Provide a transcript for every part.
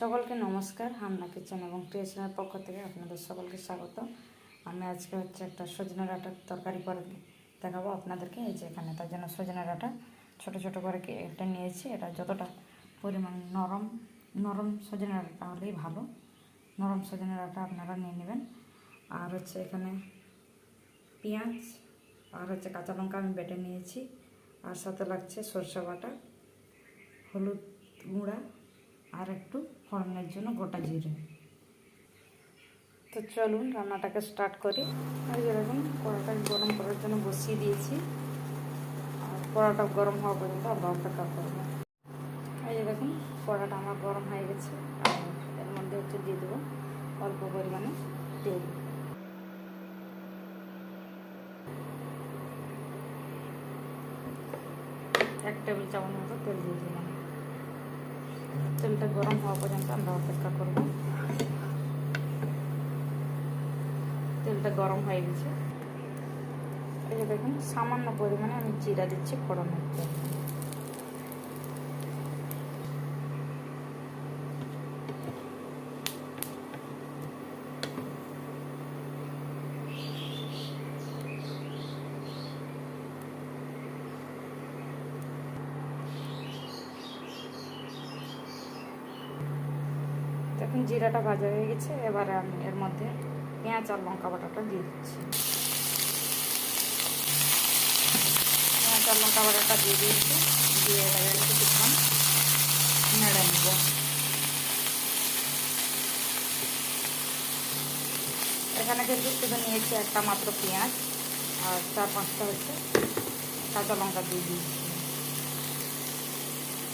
সকলকে নমস্কার, হামনা কিচেন এবং ক্রিয়েশনের পক্ষ থেকে আপনাদের সকলকে স্বাগত আমি আজকে হচ্ছে একটা সজনে ডাঁটার তরকারি করে দেখাবো আপনাদেরকে। এই যে এখানে তার জন্য সজনে ডাঁটা, ছোটো ছোটো করে কেটে নিয়েছি। এটা যতটা পরিমাণ নরম নরম সজনে ডাঁটা তাহলেই ভালো। নরম সজনে ডাঁটা আপনারা নিয়ে নেবেন। আর হচ্ছে এখানে পেঁয়াজ, আর হচ্ছে কাঁচা লঙ্কা আমি বেটে নিয়েছি। আর সাথে লাগছে সরষে বাটা, হলুদ গুঁড়া, আর একটু ফোড়নের জন্য গোটা জিরে। তো চলুন রান্নাটাকে স্টার্ট করি। আর যেরকম কড়াটা গরম করার জন্য বসিয়ে দিয়েছি। আর কড়াটা গরম হওয়া পর্যন্ত আমরা অপেক্ষা করব। এই যে দেখুন কড়াটা আমার গরম হয়ে গেছে। আর এর মধ্যে হচ্ছে দিয়ে দেবো অল্প পরিমাণে তেল। এক টেবিল চামচ মতো তেল দিয়ে দিলাম। তেলটা গরম হওয়া পর্যন্ত আমরা অপেক্ষা করব। তেলটা গরম হয়ে গেছে। এই যে দেখুন, সামান্য পরিমাণে আমি জিরা দিচ্ছি ফোড়নের জন্য। জিরাটা ভাজা হয়ে গেছে, এবারে আমি এর মধ্যে পেঁয়াজ আর লঙ্কা বাটাটা দিয়ে দিচ্ছি। পেঁয়াজ আর লঙ্কা বাটাটা দিয়ে দিয়েছি, দিয়ে এটাকে কিছুক্ষণ নেড়ে নেব। এখানে কিন্তু শুধু নিয়েছি একটা মাত্র পেঁয়াজ, আর চার পাঁচটা হচ্ছে কাঁচা লঙ্কা দিয়ে দিয়েছি।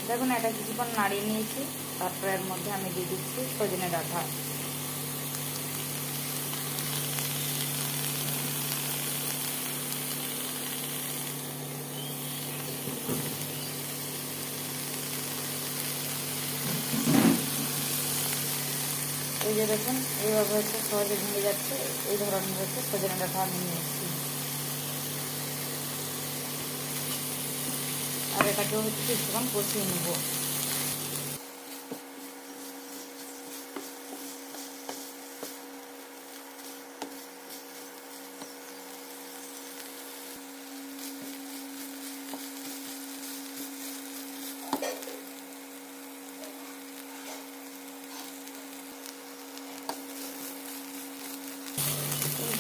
দেখুন, এটা কিছুক্ষণ নাড়িয়ে নিয়েছি। তারপরে এর মধ্যে আমি দিয়ে দিচ্ছি সজনে ডাঁটা। এই যে দেখুন, এইভাবে হচ্ছে সহজে ভেঙে যাচ্ছে, এই ধরনের হচ্ছে সজনে ডাঁটা আমি নিয়েছি আর এটাকেও হচ্ছে কিছুক্ষণ কষিয়ে নেব।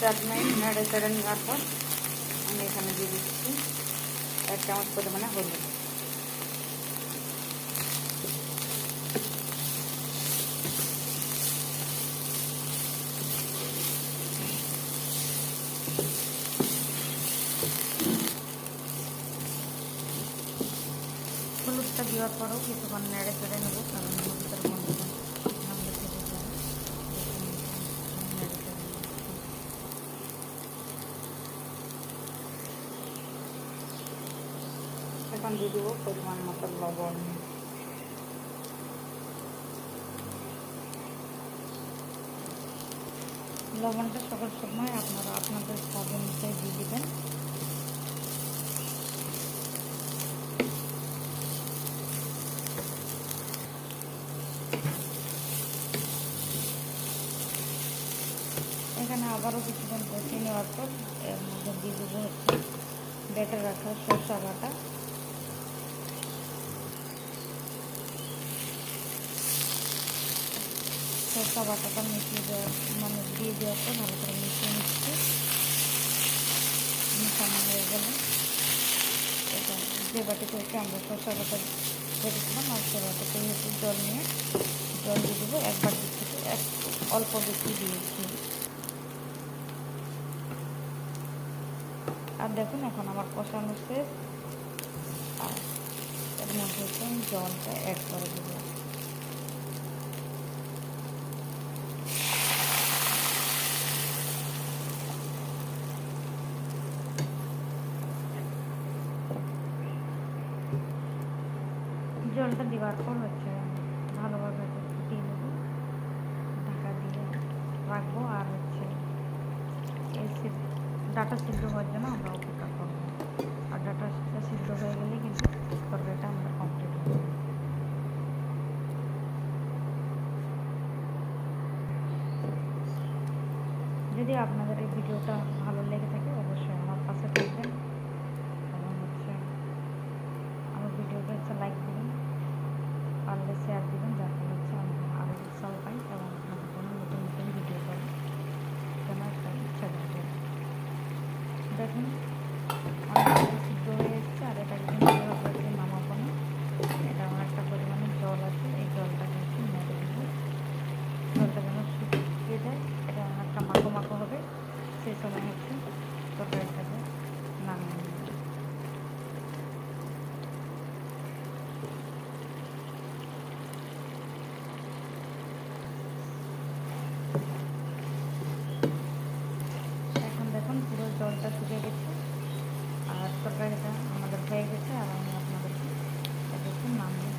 মিনিট নেড়ে চেড়ে নেওয়ার পর আমি এখানে দিয়ে দিচ্ছি। এক চামচ পরিমাণে হলুদ। হলুদটা দেওয়ার পরেও কিছুক্ষণ নেড়ে চেড়ে নেব কারণ হলুদের মধ্যে ঠান্ডা থেকে যায় নেড়ে চেড়ে এখন দিয়ে দেবো পরিমাণ মতো লবণ। লবণটা সকল সময় আপনারা আপনাদের স্বাদ অনুযায়ী দিয়ে দেবেন। এখানে আবারও কিছুক্ষণ কষিয়ে নেওয়ার পর এর মধ্যে দিয়ে দেবো হচ্ছে বেটে রাখা সরষা বাটা। সরষা বাটাটা মিশিয়ে দেওয়া মানে দিয়ে দেওয়ার পর ভালো করে মিশিয়ে নিচ্ছি। মিশানো হয়ে গেলে। এটা যে বাটিতে হচ্ছে আমরা সরষা বাটা ভেবেছিলাম আর সে বাটিতে হচ্ছে জল নিয়ে। জল দিয়ে দেবো এক বাটি থেকে এক অল্প বেশি দিয়েছি। আর দেখুন, এখন আমার কষানো শেষ। আর এর মধ্যে হচ্ছে আমি জলটা অ্যাড করে দেবো। ঢাকনাটা দেওয়ার পর হচ্ছে ভালোভাবে ফুটিয়ে নেব, ঢাকা দিয়ে রাখব আর হচ্ছে এই ডাটা সিদ্ধ হওয়ার জন্য আমরা অপেক্ষা করব। আর ডাটা সিদ্ধ হয়ে গেলে কিন্তু তরকারিটা আমরা কমপ্লিট হবে যদি আপনাদের এই ভিডিওটা ভালো লেগে থাকে, অবশ্যই আমার পাশে থাকবেন। শেয়ার দিবেন ফলে হচ্ছে আমি আরও উৎসাহ পাই এবং আপনাদের জন্য নতুন নতুন ভিডিও করার জন্য একটা ইচ্ছা থাকে দেখুন জলটা শুকিয়ে গেছে। আর তরকারিটা আমাদের হয়ে গেছে আর আমি আপনাদেরকে একটু নামিয়ে